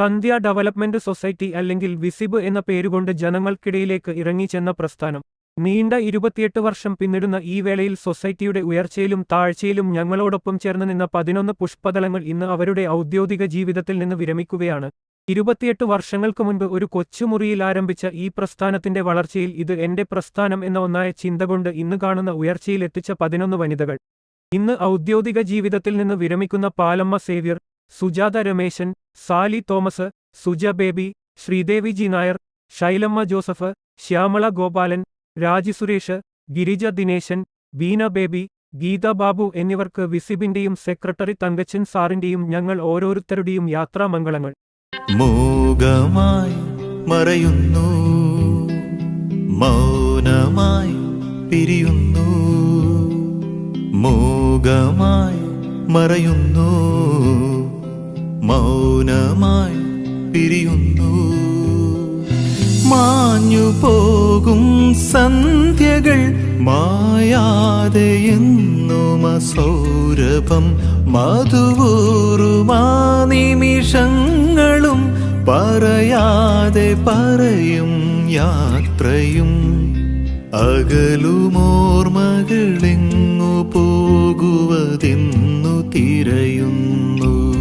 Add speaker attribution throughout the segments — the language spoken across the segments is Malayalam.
Speaker 1: സന്ധ്യ ഡെവലപ്മെന്റ് സൊസൈറ്റി അല്ലെങ്കിൽ വിസിബ് എന്ന പേരുകൊണ്ട് ജനങ്ങൾക്കിടയിലേക്ക് ഇറങ്ങിച്ചെന്ന പ്രസ്ഥാനം. നീണ്ട ഇരുപത്തിയെട്ട് വർഷം പിന്നിടുന്ന ഈ വേളയിൽ സൊസൈറ്റിയുടെ ഉയർച്ചയിലും താഴ്ചയിലും ഞങ്ങളോടൊപ്പം ചേർന്ന് നിന്ന പതിനൊന്ന് പുഷ്പതലങ്ങൾ ഇന്ന് അവരുടെ ഔദ്യോഗിക ജീവിതത്തിൽ നിന്ന് വിരമിക്കുകയാണ്. ഇരുപത്തിയെട്ട് വർഷങ്ങൾക്ക് മുൻപ് ഒരു കൊച്ചുമുറിയിൽ ആരംഭിച്ച ഈ പ്രസ്ഥാനത്തിന്റെ വളർച്ചയിൽ ഇത് എന്റെ പ്രസ്ഥാനം എന്ന ഒന്നായ ചിന്ത കൊണ്ട് ഇന്ന് കാണുന്ന ഉയർച്ചയിൽ എത്തിച്ച പതിനൊന്ന് വനിതകൾ. ഇന്ന് ഔദ്യോഗിക ജീവിതത്തിൽ നിന്ന് വിരമിക്കുന്ന Palamma Xavier Sujatha Rameshan Sally Thomas Suja Baby Sreedevi G Nair Shailamma Joseph Shyamala Gopalan Raji Suresh Girija Dineshan Beena Baby Geetha Babu എന്നിവർക്ക് വിസിബിന്റെയും സെക്രട്ടറി തങ്കച്ചൻ സാറിന്റെയും ഞങ്ങൾ ഓരോരുത്തരുടെയും യാത്രാമംഗളങ്ങൾ.
Speaker 2: മൂകമായി മറയുന്നു. മൗനമായി പിരിയുന്നു. മൂകമായി മറയുന്നു. സന്ധ്യകൾ മായാതെ എന്നും സൗരഭം. മധുവൂറുമാ നിമിഷങ്ങളും പറയാതെ പറയും യാത്രയും. അകലുമോർമകളെങ്ങു പോകുവതെന്നു തിരയുന്നു.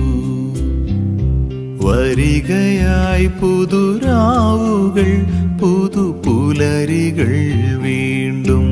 Speaker 2: വരികയായി പുതുരാവുകൾ പുതുപുലരികൾ വീണ്ടും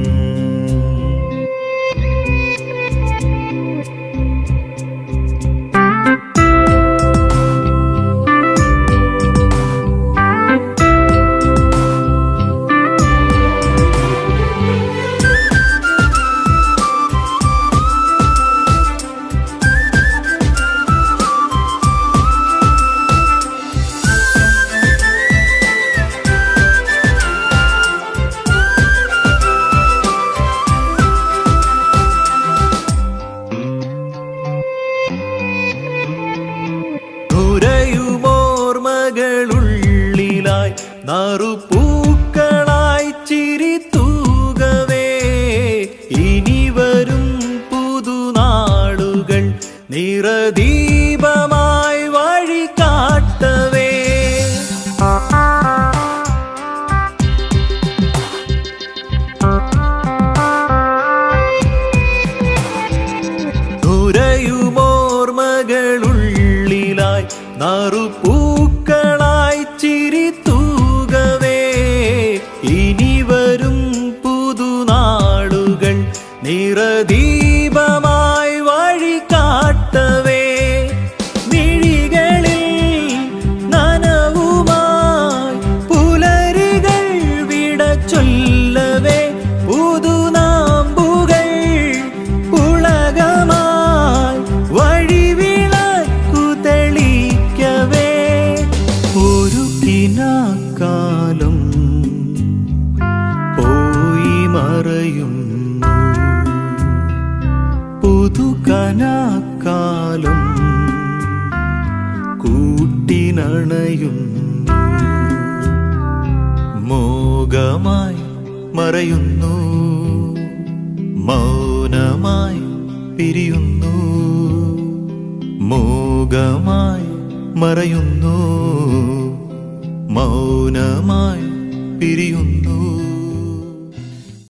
Speaker 2: നറുപൂക്കളായി ചിരി തൂകവേ. ഇനി വരും പുതുനാളുകൾ നിറദീപമായി വഴി കാട്ടവേ നുരയുമോർമകളുള്ളിലായി നറുപൂക്കളായി നിറദീപമായി പുതുകനാക്കാലം കൂട്ടിനണയുന്നു. മോകമായി മറയുന്നു. മൗനമായി പിരിയുന്നു. മോകമായി മറയുന്നു. മൗനമായി പിരിയുന്നു.